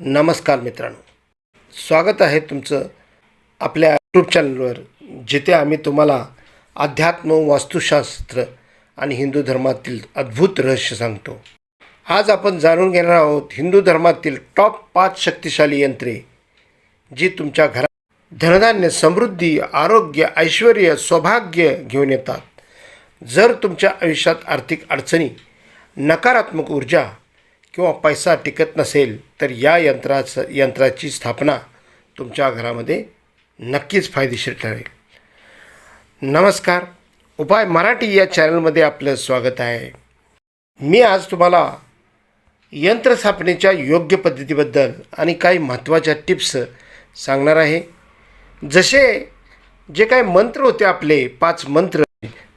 नमस्कार मित्रांनो. स्वागत आहे तुमचं आपल्या यूट्यूब चॅनलवर जिथे आम्ही तुम्हाला अध्यात्म वास्तुशास्त्र आणि हिंदू धर्मातील अद्भुत रहस्य सांगतो. आज आपण जाणून घेणार आहोत हिंदू धर्मातील टॉप पाच शक्तिशाली यंत्रे जी तुमच्या घरात धनधान्य समृद्धी आरोग्य ऐश्वर सौभाग्य घेऊन येतात. जर तुमच्या आयुष्यात आर्थिक अडचणी नकारात्मक ऊर्जा किंवा पैसा टिकत नसेल तर या यंत्राचं यंत्राची स्थापना तुमच्या घरामध्ये नक्कीच फायदेशीर ठरेल. नमस्कार. उपाय मराठी या चॅनलमध्ये आपलं स्वागत आहे. मी आज तुम्हाला यंत्रस्थापनेच्या योग्य पद्धतीबद्दल आणि काही महत्त्वाच्या टिप्स सांगणार आहे. जसे जे काही मंत्र होते आपले पाच मंत्र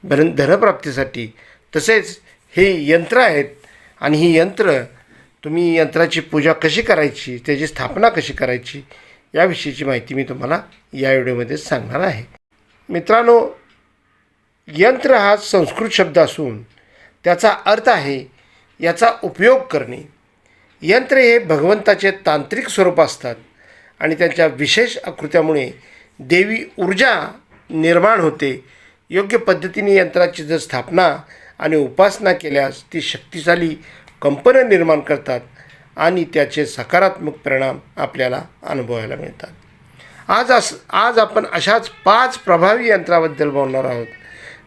धन धनप्राप्तीसाठी तसेच हे यंत्र आहेत आणि ही यंत्र तुम्ही यंत्राची पूजा कशी करायची त्याची स्थापना कशी करायची याविषयीची माहिती मी तुम्हाला या व्हिडिओमध्ये सांगणार आहे. मित्रांनो यंत्र हा संस्कृत शब्द असून त्याचा अर्थ आहे याचा उपयोग करणे. यंत्र हे भगवंताचे तांत्रिक स्वरूप असतात आणि त्यांच्या विशेष आकृत्यामुळे देवी ऊर्जा निर्माण होते. योग्य पद्धतीने यंत्राची जर स्थापना आणि उपासना केल्यास ती शक्तिशाली कंपन्या निर्माण करतात आणि त्याचे सकारात्मक परिणाम आपल्याला अनुभवायला मिळतात. आज अस आज आपण अशाच पाच प्रभावी यंत्राबद्दल बोलणार आहोत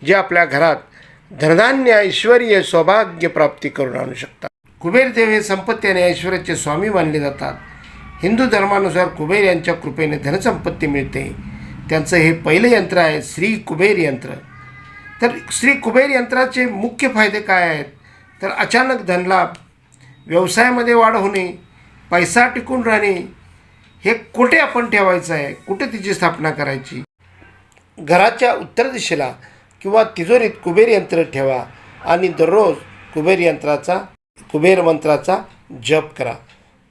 जे आपल्या घरात धनधान्य ऐश्वरीय सौभाग्य प्राप्ती करून आणू शकतात. कुबेरदेव हे संपत्ती आणि ऐश्वर्याचे स्वामी मानले जातात. हिंदू धर्मानुसार कुबेर यांच्या कृपेने धनसंपत्ती मिळते. त्यांचं हे पहिलं यंत्र आहे श्री कुबेर यंत्र. तर श्री कुबेर यंत्राचे मुख्य फायदे काय आहेत? तर अचानक धनलाभ व्यवसायामध्ये वाढ होणे पैसा टिकून राहणे हे कुठे आपण ठेवायचं आहे? कुठे तिची स्थापना करायची? घराच्या उत्तर दिशेला किंवा तिजोरीत कुबेर यंत्र ठेवा आणि दररोज कुबेर यंत्राचा कुबेर मंत्राचा जप करा.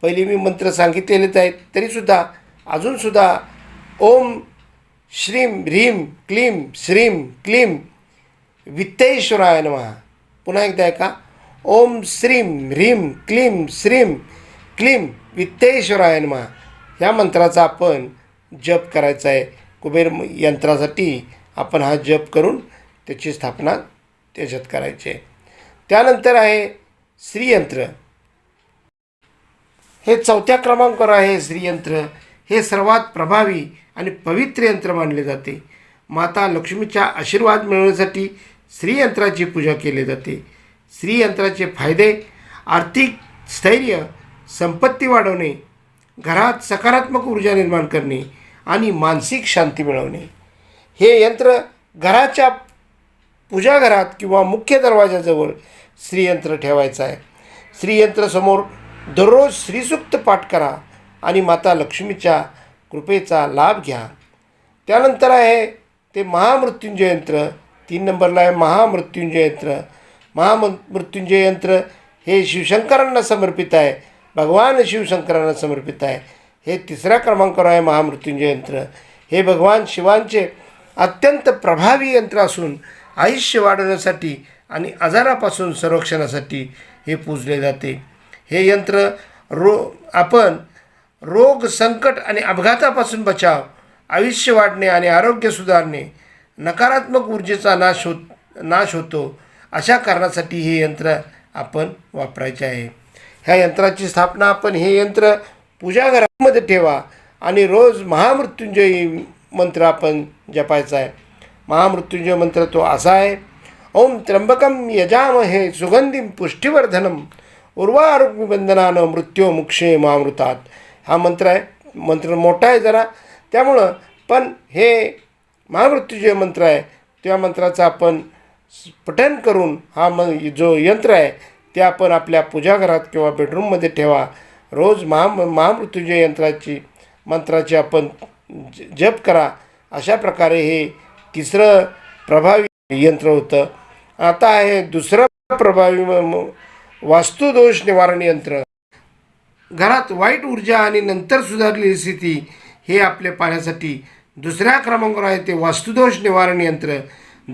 पहिली मी मंत्र सांगितलेलेच आहेत तरीसुद्धा अजूनसुद्धा ओम श्रीम ह्रीम क्लीम श्रीम क्लीम वित्तेश्वराय नमः. पुन्हा एकदा ऐका. ओम श्रीम ह्रीम क्लीम श्रीम क्लीम वित्तेश्वराय नमः. या मंत्राचा आपण जप करायचा आहे. कुबेर यंत्रासाठी आपण हा जप करून त्याची स्थापना त्याच्यात करायची आहे. त्यानंतर आहे श्रीयंत्र. हे चौथ्या क्रमांकावर आहे श्रीयंत्र. हे सर्वात प्रभावी आणि पवित्र यंत्र मानले जाते. माता लक्ष्मीचा आशीर्वाद मिळवण्यासाठी श्रीयंत्राची पूजा केली जाते. श्रीयंत्राचे फायदे आर्थिक स्थैर्य संपत्ती वाढवणे घरात सकारात्मक ऊर्जा निर्माण करणे आणि मानसिक शांती मिळवणे. हे यंत्र घराच्या पूजाघरात किंवा मुख्य दरवाजाजवळ श्रीयंत्र ठेवायचं आहे. श्रीयंत्रासमोर दररोज श्रीसूक्त पाठ करा आणि माता लक्ष्मीच्या कृपेचा लाभ घ्या. त्यानंतर आहे ते महामृत्युंजय यंत्र. तीन नंबरला आहे महामृत्युंजय यंत्र. महामृत्युंजय यंत्र हे शिवशंकरांना समर्पित आहे. भगवान शिवशंकरांना समर्पित आहे. हे तिसऱ्या क्रमांकावर आहे महामृत्युंजय यंत्र. हे भगवान शिवांचे अत्यंत प्रभावी यंत्र असून आयुष्य वाढवण्यासाठी आणि आजारापासून संरक्षणासाठी हे पूजले जाते. हे यंत्र रो आपण रोग संकट आणि अपघातापासून बचाव आयुष्य वाढणे आणि आरोग्य सुधारणे नकारात्मक ऊर्जेचा नाश होत नाश होतो. अशा कारणासाठी हे यंत्र आपण वापरायचे आहे. ह्या यंत्राची स्थापना आपण हे यंत्र पूजाघरामध्ये ठेवा आणि रोज महामृत्युंजय मंत्र आपण जपायचा आहे. महामृत्युंजय मंत्र तो असा आहे ओम त्र्यंबकम यजामहे सुगंधिम पुष्टिवर्धनम उर्वारोग्यबंधनानं मृत्यू मुक्षे महामृतात हा मंत्र आहे. मंत्र मोठा आहे जरा. त्यामुळं पण हे महामृत्युंजय मंत्र आहे. त्या मंत्राचं आपण पठण करून हा म जो यंत्र आहे ते आपण आपल्या पूजाघरात किंवा बेडरूममध्ये ठेवा. रोज महा महामृत्युंजय यंत्राची मंत्राची आपण ज- जप करा. अशा प्रकारे हे तिसरं प्रभावी यंत्र होतं. आता आहे दुसरं प्रभावी वास्तुदोष निवारण यंत्र. घरात वाईट ऊर्जा आणि नंतर सुधारलेली स्थिती हे आपले पाहण्यासाठी दुसऱ्या क्रमांकावर आहे ते वास्तुदोष निवारण यंत्र.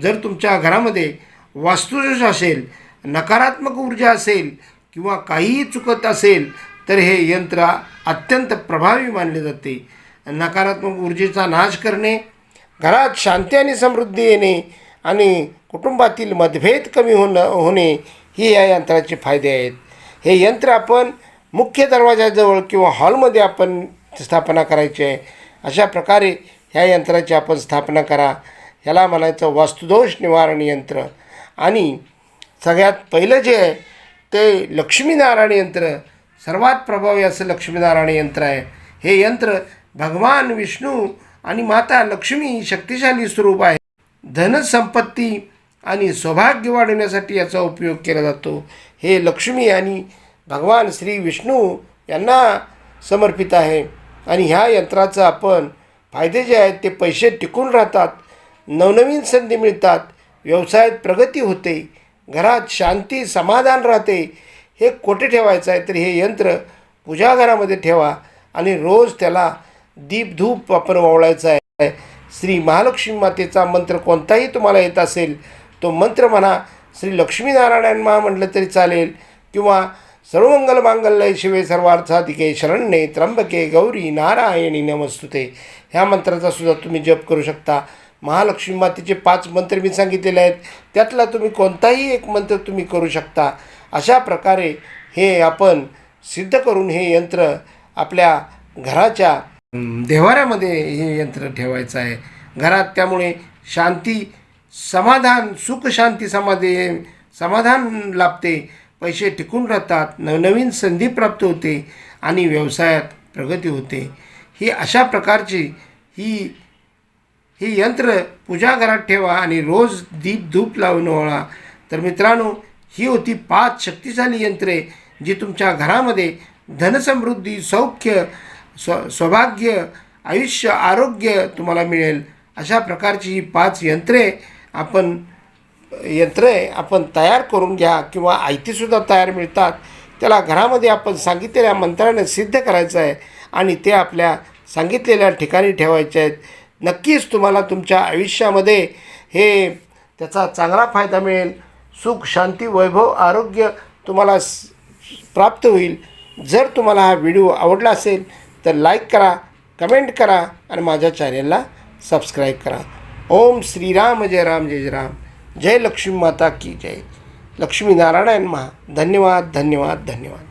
जर तुमच्या घरामध्ये वास्तुदोष असेल नकारात्मक ऊर्जा असेल किंवा काहीही चुकत असेल तर हे यंत्र अत्यंत प्रभावी मानले जाते. नकारात्मक ऊर्जेचा नाश करणे घरात शांती आणि समृद्धी येणे आणि कुटुंबातील मतभेद कमी होणं होणे ही या यंत्राचे फायदे आहेत. हे यंत्र आपण मुख्य दरवाजाजवळ किंवा हॉलमध्ये आपण स्थापना करायची आहे. अशा प्रकारे ह्या यंत्राची आपण स्थापना करा. ह्याला म्हणायचं वास्तुदोष निवारण यंत्र. आणि सगळ्यात पहिलं जे आहे ते लक्ष्मीनारायण यंत्र. सर्वात प्रभावी असं लक्ष्मीनारायण यंत्र आहे. हे यंत्र भगवान विष्णू आणि माता लक्ष्मी शक्तिशाली स्वरूप आहे. धनसंपत्ती आणि सौभाग्य वाढवण्यासाठी याचा उपयोग केला जातो. हे लक्ष्मी आणि भगवान श्री विष्णू यांना समर्पित आहे. आणि ह्या यंत्राचं आपण फायदे जे आहेत ते पैसे टिकून राहतात. नवनवीन संधी मिळतात. व्यवसायात प्रगती होते. घरात शांती समाधान राहते. हे कोठे ठेवायचं आहे? तर हे यंत्र पूजाघरामध्ये ठेवा आणि रोज त्याला दीपधूप आपण ओवळायचा आहे. श्री महालक्ष्मी मातेचा मंत्र कोणताही तुम्हाला येत असेल तो मंत्र म्हणा श्री लक्ष्मीनारायण महा म्हटलं तरी चालेल किंवा सर्वमंगल मांगल्य शिवे सर्वार्थाधिके शरण्ये त्र्यंबके गौरी नारायणी नमस्तुते. ह्या मंत्राचा सुद्धा तुम्ही जप करू शकता. महालक्ष्मी मातेचे पाच मंत्र मी सांगितलेले आहेत. त्यातला तुम्ही कोणताही एक मंत्र तुम्ही करू शकता. अशा प्रकारे हे आपण सिद्ध करून हे यंत्र आपल्या घराच्या देवाऱ्यामध्ये देव्हाऱ्यामध्ये हे यंत्र ठेवायचं आहे. घरात त्यामुळे शांती समाधान सुख शांती समाधी समाधान लाभते. पैसे टिकून राहतात नवनवीन संधी प्राप्त होते आणि व्यवसायात प्रगती होते. ही अशा प्रकारची ही ही यंत्र पूजा घरात ठेवा आणि रोज दीप धूप लावून ओळा. तर मित्रांनो ही होती पाच शक्तिशाली यंत्रे जी तुमच्या घरामध्ये धनसमृद्धी सौख्य स्व सौभाग्य आयुष्य आरोग्य तुम्हाला मिळेल. अशा प्रकारची ही पाच यंत्रे आपण यंत्रे आपण तयार करून घ्या किंवा आयतीसुद्धा तयार मिळतात. त्याला घरामध्ये आपण सांगितलेल्या मंत्राने सिद्ध करायचं आहे आणि ते आपल्या सांगितलेल्या ठिकाणी ठेवायचे आहेत. नक्कीच तुम्हाला तुमच्या आयुष्यामध्ये हे त्याचा चांगला फायदा मिळेल. सुख शांती वैभव आरोग्य तुम्हाला प्राप्त होईल. जर तुम्हाला हा व्हिडिओ आवडला असेल तर लाईक करा कमेंट करा आणि माझ्या चॅनेलला सबस्क्राईब करा. ओम श्रीराम जय राम जय जय राम. जय लक्ष्मी माता की जय. लक्ष्मी नारायण महा. धन्यवाद धन्यवाद धन्यवाद.